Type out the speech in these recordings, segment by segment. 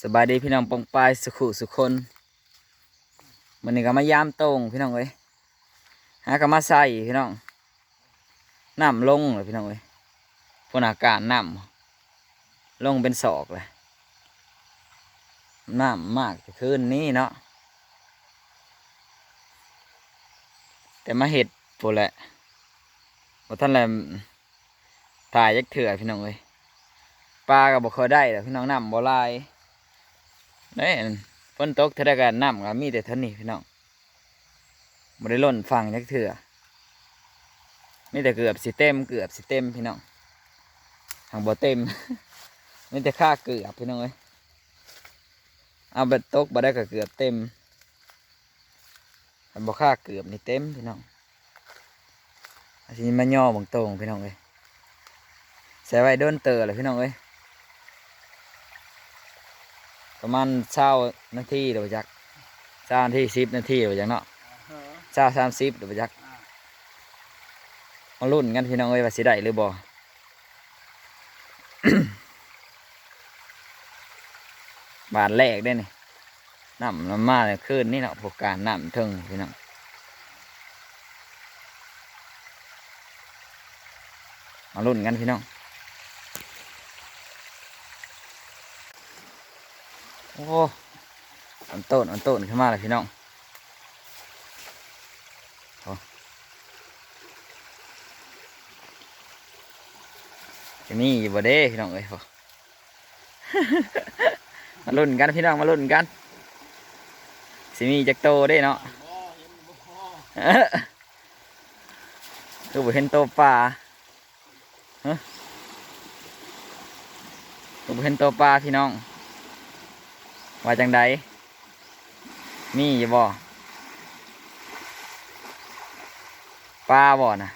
สบายดีพี่น้องปองปายสุขุสุคนวันนี้ก็มายามตรงพี่น้องเอ้ยหาก็มาใส่พี่น้องน้ำลงเลยพี่น้องเอ้ยพนอากาศน้ำลงเป็นศอกเลยน้ำมากแต่คืนนี้เนาะแต่มาเห็ดพูนแหละว่าท่านแหละถ่ายยักเถื่อพี่น้องเอ้ยปลาก็บอกเคยได้แต่พี่น้องน้ำบ่หลาย นี่ฝนตกเท่าใดกันน้ำก็มีแต่ท่านี้พี่น้องบ่ได้ล้นฝั่งจักเถื่อมีแต่เกือบสิเต็มเกือบสิเต็มพี่น้องทางบ่เต็มมีแต่ค่าเกือบพี่น้องเอ้ยเอาไปตกบ่ได้ก็เกือบเต็มมันบ่ค่าเกือบนี่เต็มพี่น้องอันนี้มาย่อบังตรงพี่น้องเอ้ยใส่ไว้โดนเตอเลยพี่น้องเอ้ย ประมาณเช้านาทีเดี๋ยวไปจักเช้านาทีสิบนาทีเดี๋ยวไปจักเนาะเช้าสามสิบเดี๋ยวไปจักมาลุ้นกันพี่น้องเอ้ยว่าสิได้หรือบ่บาทแรกได้นี่น้ำน้ำมาเลยคืนนี่เนาะพวกการน้ำเทิงพี่น้องมาลุ้นกันพี่น้อง อ้อันต้นอันต้นขึ้นมาเลยพี่น้องจะมีอยู่บ่เด้พี่น้องเอ้ยโอ้มาลุ้นกันพี่น้องมาลุ้นกันสิมีจักโตได้เนาะคือบ่เห็นโตปลาฮะคือบ่เห็นโตปลาพี่น้อง ว่าจังใดมีอยู่บ่ปลาบ่นะ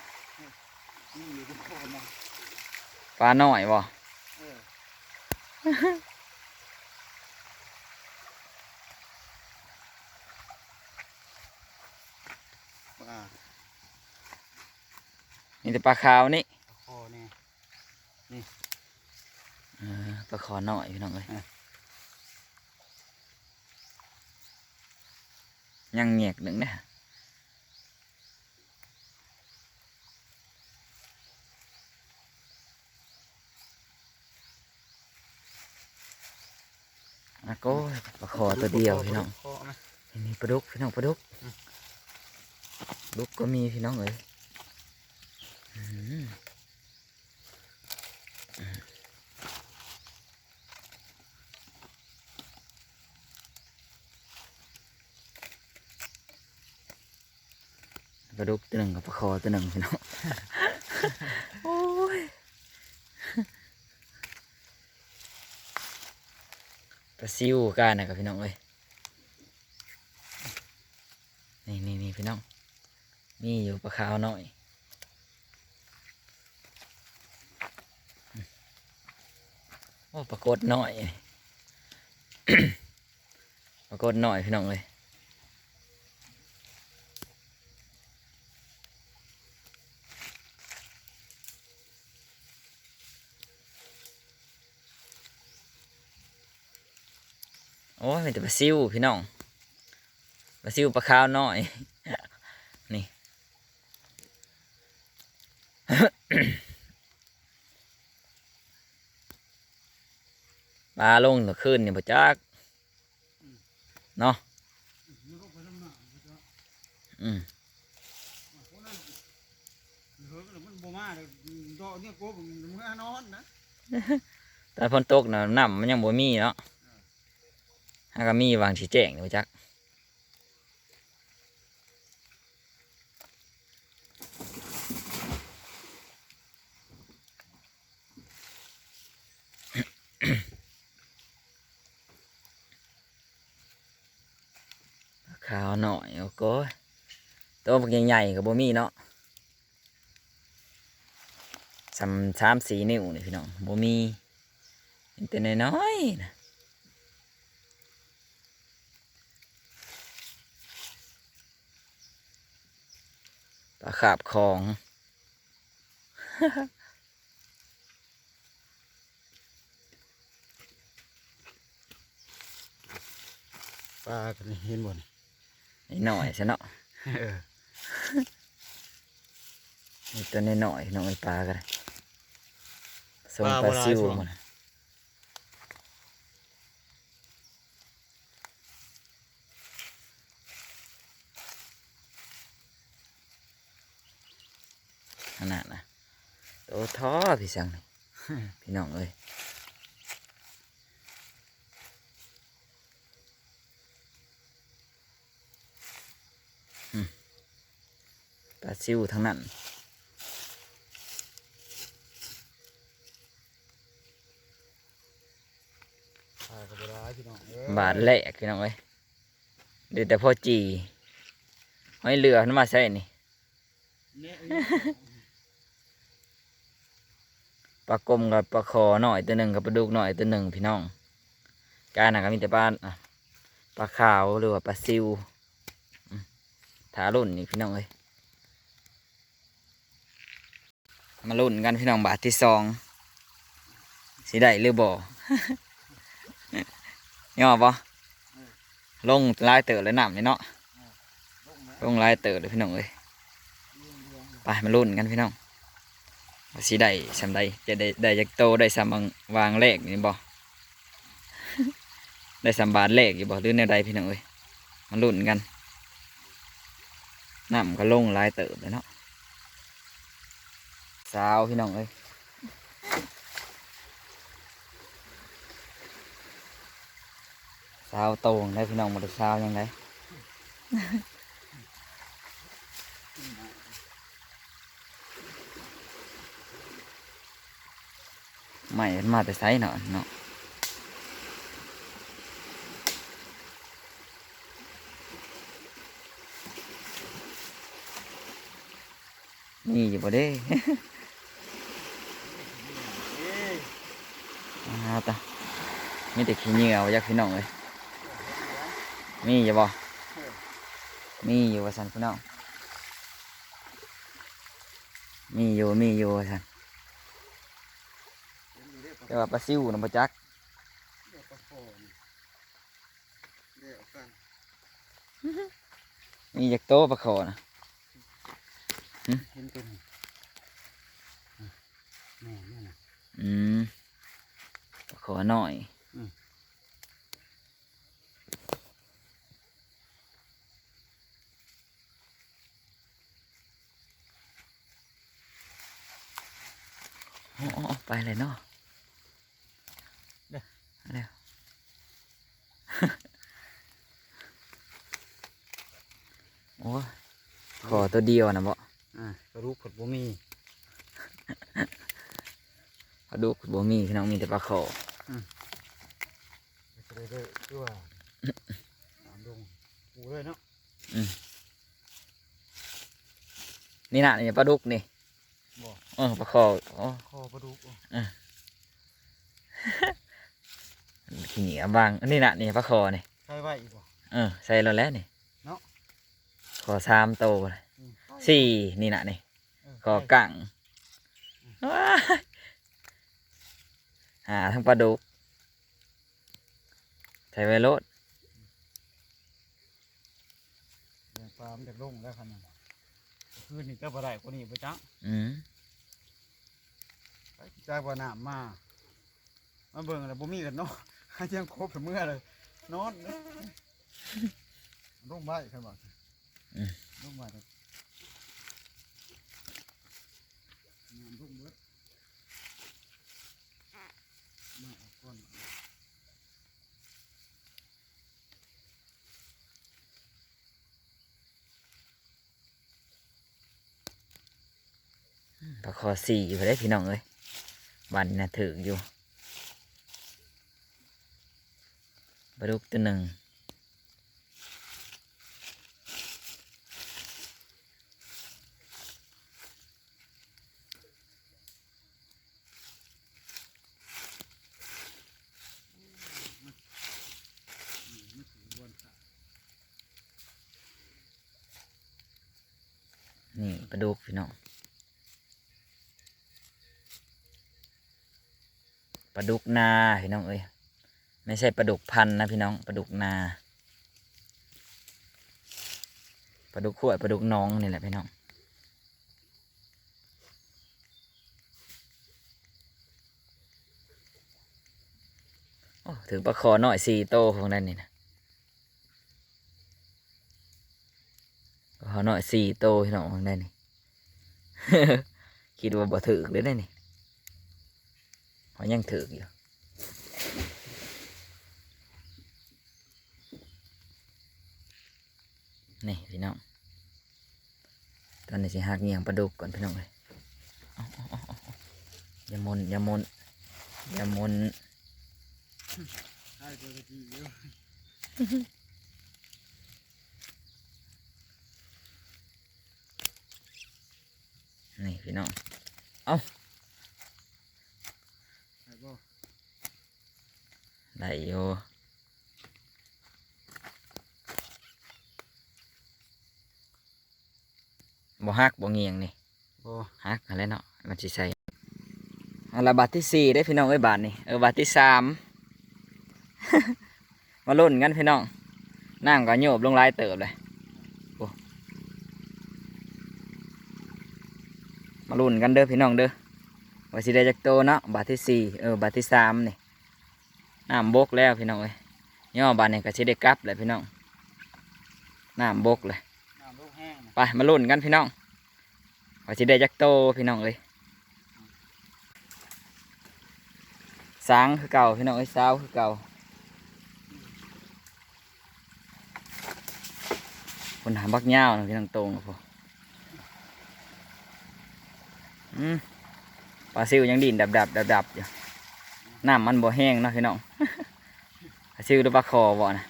ปลาน้อยบ่อ่ามีแต่ปลาขาวนี่คอนี่เออปลาขอน้อยพี่น้องเอ้ย อะ ยังเงียกหนึ่งเนี่ยอะโก้ปลาขอตัวเดียวพี่น้องคอนะนี่มีปลาดุกพี่น้องปลาดุกดุกก็มีพี่น้องเอ้ยอื้อหือปลา ดุกตัวหนึ่งกับปลาคอตัวหนึ่งพี่น้องโอ้ยปลาซิวกันนะครับพี่น้องเอ้ยนี่นี่นี่พี่น้องมีอยู่ปลาขาวหน่อยโอ้ปรากฏหน่อย ปรากฏหน่อยพี่น้องเลย อ้ยมีแต่ปลาซิวพี่น้องปลาซิวปลาขาวน้อย นี่ ปลาลงเมื่อคืนนี่บ่จักเนาะอืมเฮ้ยมันบ่มาเลยดอกเนี่ยโกบมันเมื่อนอนนะแต่ฝนตกน่ะน้ำมันยังบ่มีเนาะ ถ้าก็มีวางสีแจงนี่บ่จักขาวหน่อยโอ้โหตัวบักใหญ่ๆก็บ่มีเนาะสามสามสีนิ้วนี่พี่น้องบ่มีเห็นแต่น้อยๆนะ ปลาขาบของ ปลากันนี่เห็นบ่นี่นิดหน่อยซะเนาะเออนี่ตัวนิดหน่อยน้องไอ้ปลากันส่งปลาซิวมันขนาดนะโต ท้อพี่สังนี่พี่น้องเอ้ยอืมปลาซิวทั้งนั้นปลากับปลาพี่น้องเอ้ยบาทแรกพี่น้องเอ้ยเดี๋ยวแต่พ่อจีห้อยเรือนั่นมาใส่นี่เนี่ย ปลากลมกับปลาคอหน่อยตัวหนึ่งกับปลาดุกหน่อยตัวหนึ่งพี่น้องการน่ะก็มีแต่ปลาอะปลาขาวหรือว่าปลาซิวอืมถาลุ่นนี่พี่น้องเอ้ยมาลุ่นกันพี่น้องบาทที่สองสีได้หรือบ่ย่อปะลงลายเต๋อเลยน้ำนี่เนาะลงลายเต๋อเลยพี่น้องเอ้ยไปมาลุ่นกันพี่น้องว่า สิได้สำใดจะได้ได้จากโตได้สำวางวางเลขนี่บ่ได้สำบาทเลขอยู่บ่หรือแนวใดพี่น้องเอ้ยมาลุ้นกันน้ำก็ลงลายเติบเลยเนาะสาวพี่น้องเอ้ยสาวโตงได้พี่น้องหมดสาวยังไง ใหม่มันมาแต่ไซส์เนาะเนาะนี่อยู่บ่เด้อาตามีแต่ขี้เหนียวอยากพี่น้องเลยมีอยู่บ่มีอยู่ว่าสันพี่น้องมีอยู่มีอยู่ว่าสัน แต่ว่าปลาซิวน่ะบ่จักเดี๋ยวปลาโป่งเดี๋ยวกันมีจากโตปลาขอนะเห็นตัวนี้แม่นี่นะอืมปลาขอหน่อยอืมอ๋ออ๋อไปเลยเนาะเร็วเร็วโอ้ยขอตัวเดียวนะบ่อ่ากระดูกผดบ่มีปลาดุกบ่มีพี่น้องมีแต่ปลาขอไปเลยเลยคือว่าตามดงปูเลยเนาะนี่น่ะนี่ปลาดุกนี่บ่เออปลาขออ๋อคอกระดูกอะ ขี้เหนียวบางอันนี้น่ะนี่ปลาขอนี่ใช่ไว้อีกบ่เออใส่แล้วแล้วนี่เนาะขอสามโตเลยอืมสี่นี่น่ะนี่เออขอกังว้ายหาทั้งปลาดุกใส่ไว้โลดเลี้ยงปลามันจะลงแล้วขนาดคืนนี้ก็บ่ได้กว่านี้ไปจ้ะอืมไปจากบ่อน้ำมามาเบิ่งแล้วบ่มีกันเนาะให้ เที่ยงครบเมื่อเลยนอนเลยลงไม้ครับบ่ลงไม้เลยน้ำลงเบิดมาเอาก่อนปลาคอสี่อยู่ได้พี่น้องเอ้ยวันน่ะถืออยู่ ปลาดุกตัวหนึ่งนี่ปลาดุกพี่น้องปลาดุกนาพี่น้องเอ้ย ไม่ใช่ปลาดุกพันนะพี่น้องปลาดุกนาปลาดุกขวดปลาดุกน้องนี่แหละพี่น้องโอ้ถึงปลาคอหน่อยสี่โตของนั่นนี่นะปลาคอหน่อยสี่โตพี่น้องของนั่นนี่ คิดว่าบ่ถึกเลยได้นี่มันยังถึกอยู่ นี่พี่น้อง ตอนนี้สิหักเงียงปลาดุกก่อนพี่น้องเลยอย่ามนอย่ามนอย่ามนนี่พี่น้องใช่บ่ได้อยู่ บ่หักบ่เงียงนี่บ่ฮักอะไรเนาะมันสิใส่เอาละบาทที่สี่ได้พี่น้องเอ้ยบาทนี่เออบาทที่สาม มาลุ้นกันพี่น้องน้ำก็โยบลงหลายเติบเลยโอ้มาลุ้นกันเด้อพี่น้องเด้อว่าสิได้จักโตเนาะบาทที่สี่เออบาทที่สามนี่น้ำบกแล้วพี่น้องเอ้ยย่อบาทนี่ก็สิได้กลับเลยพี่น้องน้ำบกเลย ไปมาลุ้นกันพี่น้องว่าสิได้จักโตพี่น้องเอ้ยสางคือเก่าพี่น้องเอ้ยสาวคือเก่าคนหาบักย่าพี่น้องตรงนะพออืมปลาซิวยังดินดับดับดับดับอยู่น้ำมันบ่แห้งเนาะพี่น้องปลาซิวหรือปลาคอบ่นะ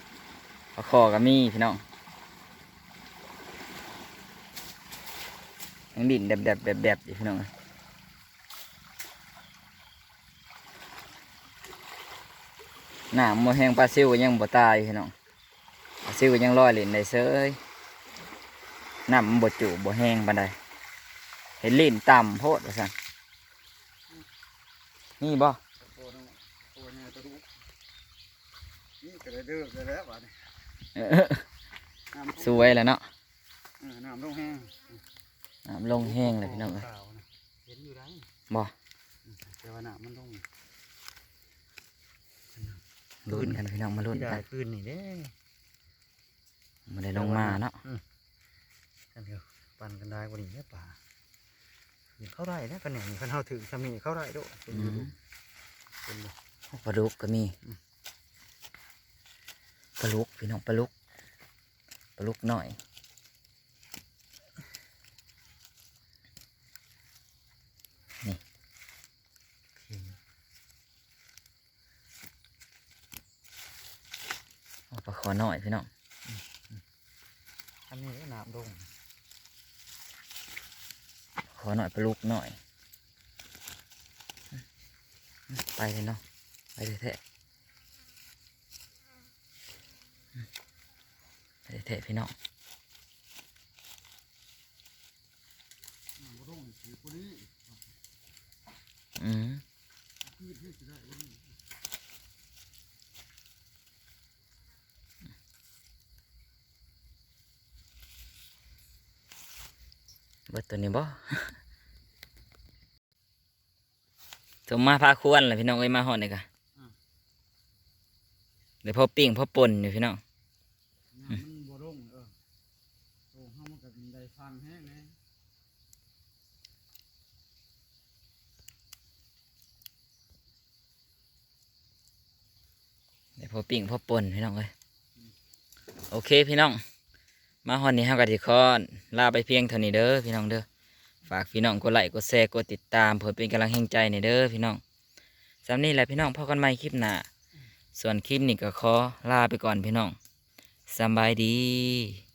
ปลาคอก็มีพี่น้อง ยังดินแดบแดบแดบแดบอยู่พี่น้องหน้ามัวแห้งปลาซิวก็ยังบ่ตายพี่น้องปลาซิวก็ยังลอยเล่นได้เซ้ยน้ำมันบ่จุบ่แห้งปานใดเห็นลิ้นต่ำโพดว่าซั่นนี่บ่ตัวนึงตัวเนี่ยตัวลูกนี่ก็ได้เด้อได้แล้วบาดนี้เออน้ำสวยแล้วเนาะเออน้ำลูกแห้ง น้ำลงแห้งเลยพี่น้องเอ้ยขาวนะเห็นอยู่ได้บ่แต่ว่าน้ำมันลงลุ้นกันพี่น้องมาลุ้นที่กัได้นคืนนี่เด้มาได้ลงมาเนาะกันเถอะปั่นกันได้กว่านี้แค่ป่าเห็นเข้าได้นะกันเนี่ยกันเท่าถึงสามีเข้าได้ด้วยเป็นอือยู่มดูเป็นอยู่ปลาดุกก็มีอืมปลาลุกพี่น้องปลาลุกปลาลุกหน่อย ปลาคอหน่อยพี่น้องอันนี้ก็น้ำลงขอหน่อยปลาลุกหน่อย ไปเลยเนาะไปเลยแทะไปเลยแทะพี่น้องน้ำลงสีคนนี้อืม ที่ที่จะได้ เบิดตัวนี้บ่สมมาพาควรเลยพี่น้องเอ้ยมาหอดเลยกะเดี๋ยวพอปิ้งพอป่นอยู่พี่น้องน้ำมันบ่ลงเออโอ้ห้ามันก็ได้ฟังแห้งแน่เดี๋ยวพอปิ้งพอป่นพี่น้องเอ้ยโอเคพี่น้อง มาฮอนนี้เฮากะสิคอนลาไปเพียงเท่านี้เด้อพี่น้องเด้อฝากพี่น้องกดไลค์กดแชร์กดติดตามเพื่อเป็นกำลังแห่งใจในเด้อพี่น้องสำนี้แหละพี่น้องพอกันใหม่คลิปหน้าส่วนคลิปนี้ก็ขอลาไปก่อนพี่น้องสบายดี